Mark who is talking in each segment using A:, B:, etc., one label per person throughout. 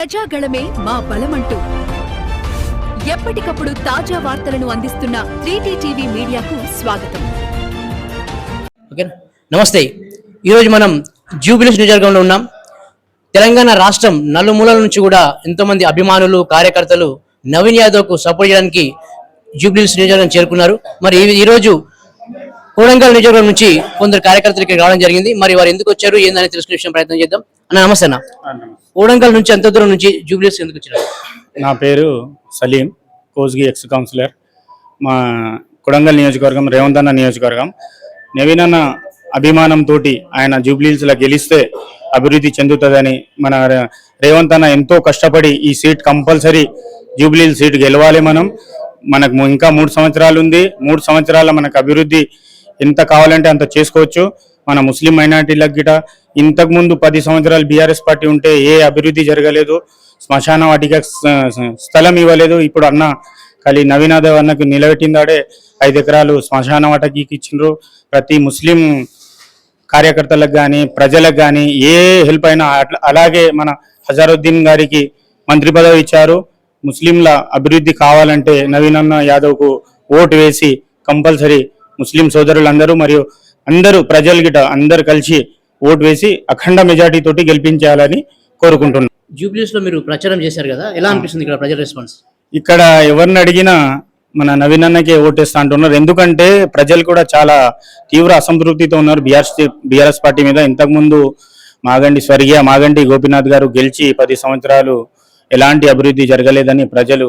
A: ప్రజాగళమే మా బలమంటూ. ఎప్పటికప్పుడు తాజా వార్తలను అందిస్తున్న త్రీటీ టీవీ మీడియాకు స్వాగతం.
B: ఓకేనా? నమస్తే. ఈరోజు మనం జూబిలీస్ నియోజకవర్గంలో ఉన్నాం. తెలంగాణ రాష్ట్రం నలుమూలల నుంచి కూడా ఎంతోమంది అభిమానులు కార్యకర్తలు నవీన్ యాదవ్కు సపోర్ట్ చేయడానికి జూబిలీస్ నియోజకవర్గం చేరుకున్నారు. మరి ఈ- ఈరోజు కోడంగల్ నియోజకవర్గం నుంచి కొందరు కార్యకర్తలు ఇక్కడ రావడం జరిగింది. మరి వారు ఎందుకు వచ్చారు? ఏందని తెలుసుకునే విషయం ప్రయత్నం చేద్దాం. అన్న నమస్తే అన్న. కోడంగల్ నుంచి అంత దూరం నుంచి జూబిలీస్ ఎందుకు వచ్చారు
C: నా పేరు సలీం కోజ్గి ఎక్స్ కౌన్సిలర్. మా కొడంగల్ నియోజకవర్గం రేవంత్ అన్న నియోజకవర్గం. నవీన్ అన్న అభిమానంతో ఆయన జూబ్లీస్లో గెలిస్తే అభివృద్ధి చెందుతుందని మన రేవంత్ అన్న ఎంతో కష్టపడి ఈ సీట్ కంపల్సరీ జూబ్లీల్ సీట్ గెలవాలి మనం. మనకు ఇంకా మూడు సంవత్సరాలు ఉంది. మూడు సంవత్సరాల మనకు అభివృద్ధి ఎంత కావాలంటే అంత చేసుకోవచ్చు. మన ముస్లిం మైనార్టీలకు గిట ఇంతకు ముందు పది సంవత్సరాలు బీఆర్ఎస్ పార్టీ ఉంటే ఏ అభివృద్ధి జరగలేదు. శ్మశాన వాటిక స్థలం ఇవ్వలేదు. ఇప్పుడు అన్న ఖాళీ నవీనాథవ్ అన్నకు నిలబెట్టిందాడే. ఐదు ఎకరాలు శ్మశాన వాటకి ఇచ్చిండ్రు. ప్రతి ముస్లిం కార్యకర్తలకు కానీ ప్రజలకు కానీ ఏ హెల్ప్ అయినా అట్లా అలాగే మన హజారుద్దీన్ గారికి మంత్రి పదవి ఇచ్చారు. ముస్లింల అభివృద్ధి కావాలంటే నవీనన్న యాదవ్కు ఓటు వేసి కంపల్సరీ ముస్లిం సోదరులందరూ మరియు అందరూ ప్రజలు గిట అందరు కలిసి ఓటు వేసి అఖండ మెజార్టీ తోటి గెలిపించాలని కోరుకుంటున్నాను
B: జూబిలీస్లో మీరు ప్రచారం చేశారు కదా? ఎలా అనిపిస్తుంది ఇక్కడ ప్రజల రెస్పాన్స్
C: ఇక్కడ ఎవరిని అడిగినా మన నవీన్ అన్నకే ఓటేస్తా అంటున్నారు. ఎందుకంటే ప్రజలు కూడా చాలా తీవ్ర అసంతృప్తితో ఉన్నారు. బీఆర్ఎస్ బీఆర్ఎస్ పార్టీ మీద ఇంతకుముందు మాగండి స్వర్గీయ మాగండి గోపీనాథ్ గారు గెలిచి పది సంవత్సరాలు ఎలాంటి అభివృద్ధి జరగలేదని ప్రజలు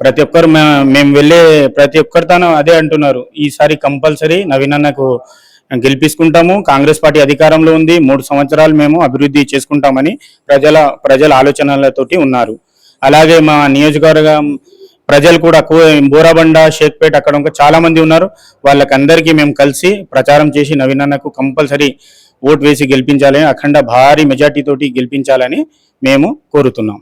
C: ప్రతి ఒక్కరు మేము వెళ్ళే ప్రతి ఒక్కరితోనూ అదే అంటున్నారు. ఈసారి కంపల్సరీ నవీన్ అన్నకు గెలిపించుకుంటాము. కాంగ్రెస్ పార్టీ అధికారంలో ఉంది. మూడు సంవత్సరాలు మేము అభివృద్ధి చేసుకుంటామని ప్రజల ప్రజల ఆలోచనలతోటి ఉన్నారు. అలాగే మా నియోజకవర్గం ప్రజలు కూడా బోరాబండ షేక్పేట అక్కడ ఇంకా చాలా మంది ఉన్నారు. వాళ్ళకందరికీ మేము కలిసి ప్రచారం చేసి నవీన్ అన్నకు కంపల్సరీ ఓటు వేసి గెలిపించాలని అఖండ భారీ మెజార్టీ తోటి గెలిపించాలని మేము కోరుతున్నాం.